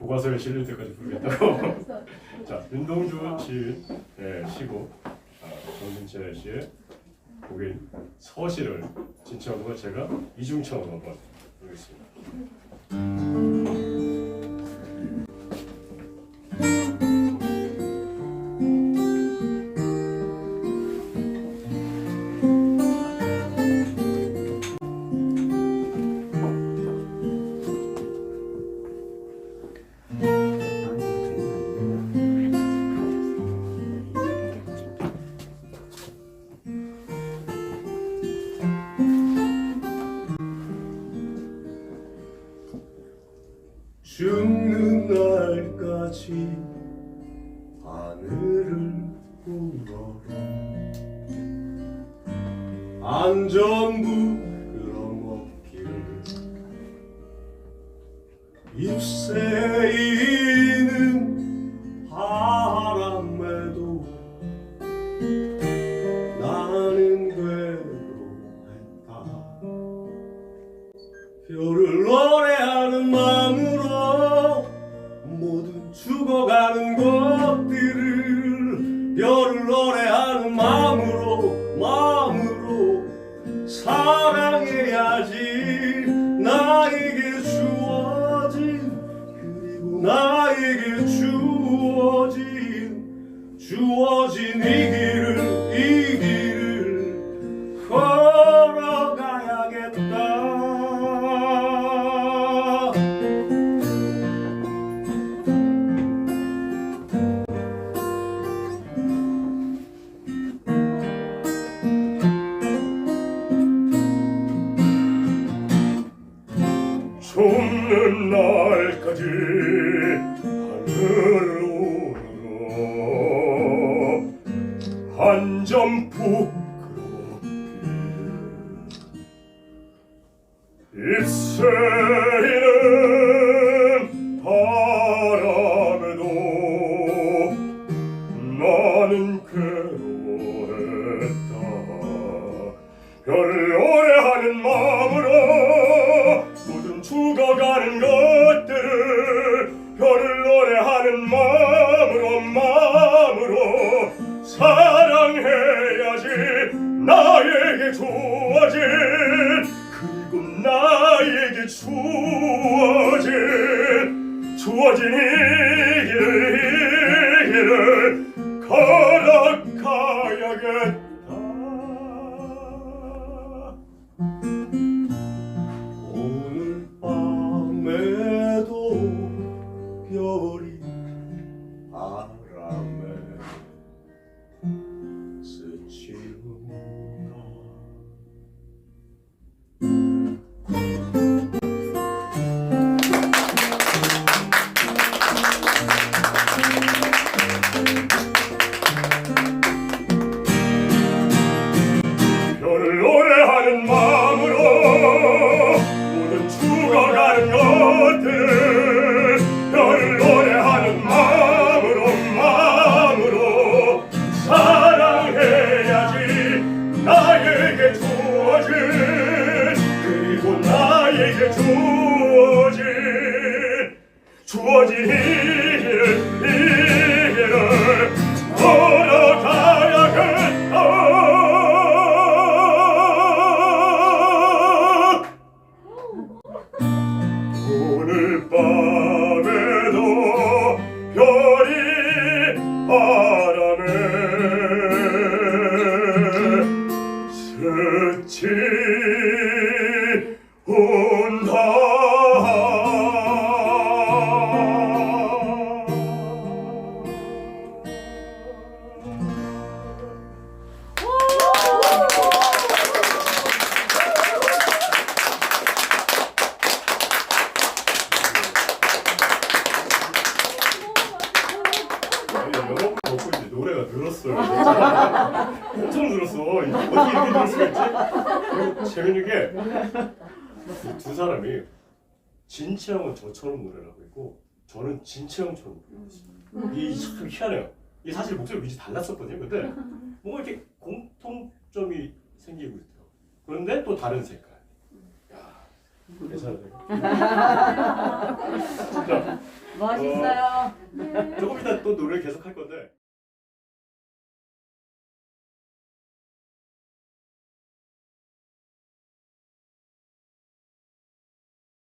교과서에 실릴 때까지 부르겠다고. 자, 윤동주 시인 의 시곡 아, 정진철 씨의 곡인 서시를 진청으로 제가 이중청으로 한번 부르겠습니다. 하늘을 보러라. 안전부 끌어먹길. 잎새 이는 바람에도 나는 괴로했다 나에게 주어진 주어진 이 길을 이 길을 걸어가야겠다. 죽는 날까지 잎새이는 바람에도 나는 괴로워했다. 별을 노래하는 마음으로 모든 죽어가는 것 가야겠다 오늘 밤에도 별이 주어진 주어진 영어 먹고 이제 노래가 늘었어요. 엄청 늘었어. 이게 어떻게 이렇게 늘 수가 있지? 그리고 재밌는 게 두 사람이 진채 형은 저처럼 노래를 하고 있고 저는 진채 형처럼 부르고 있어요. 이게 참 희한해요. 이게 사실 목소리 위치 달랐었거든요. 근데 뭔가 이렇게 공통점이 생기고 있더라고요. 그런데 또 다른 색깔. 야, 괜찮으세요? 진짜 멋있어요. 조금 이따 또 노래 계속 할 건데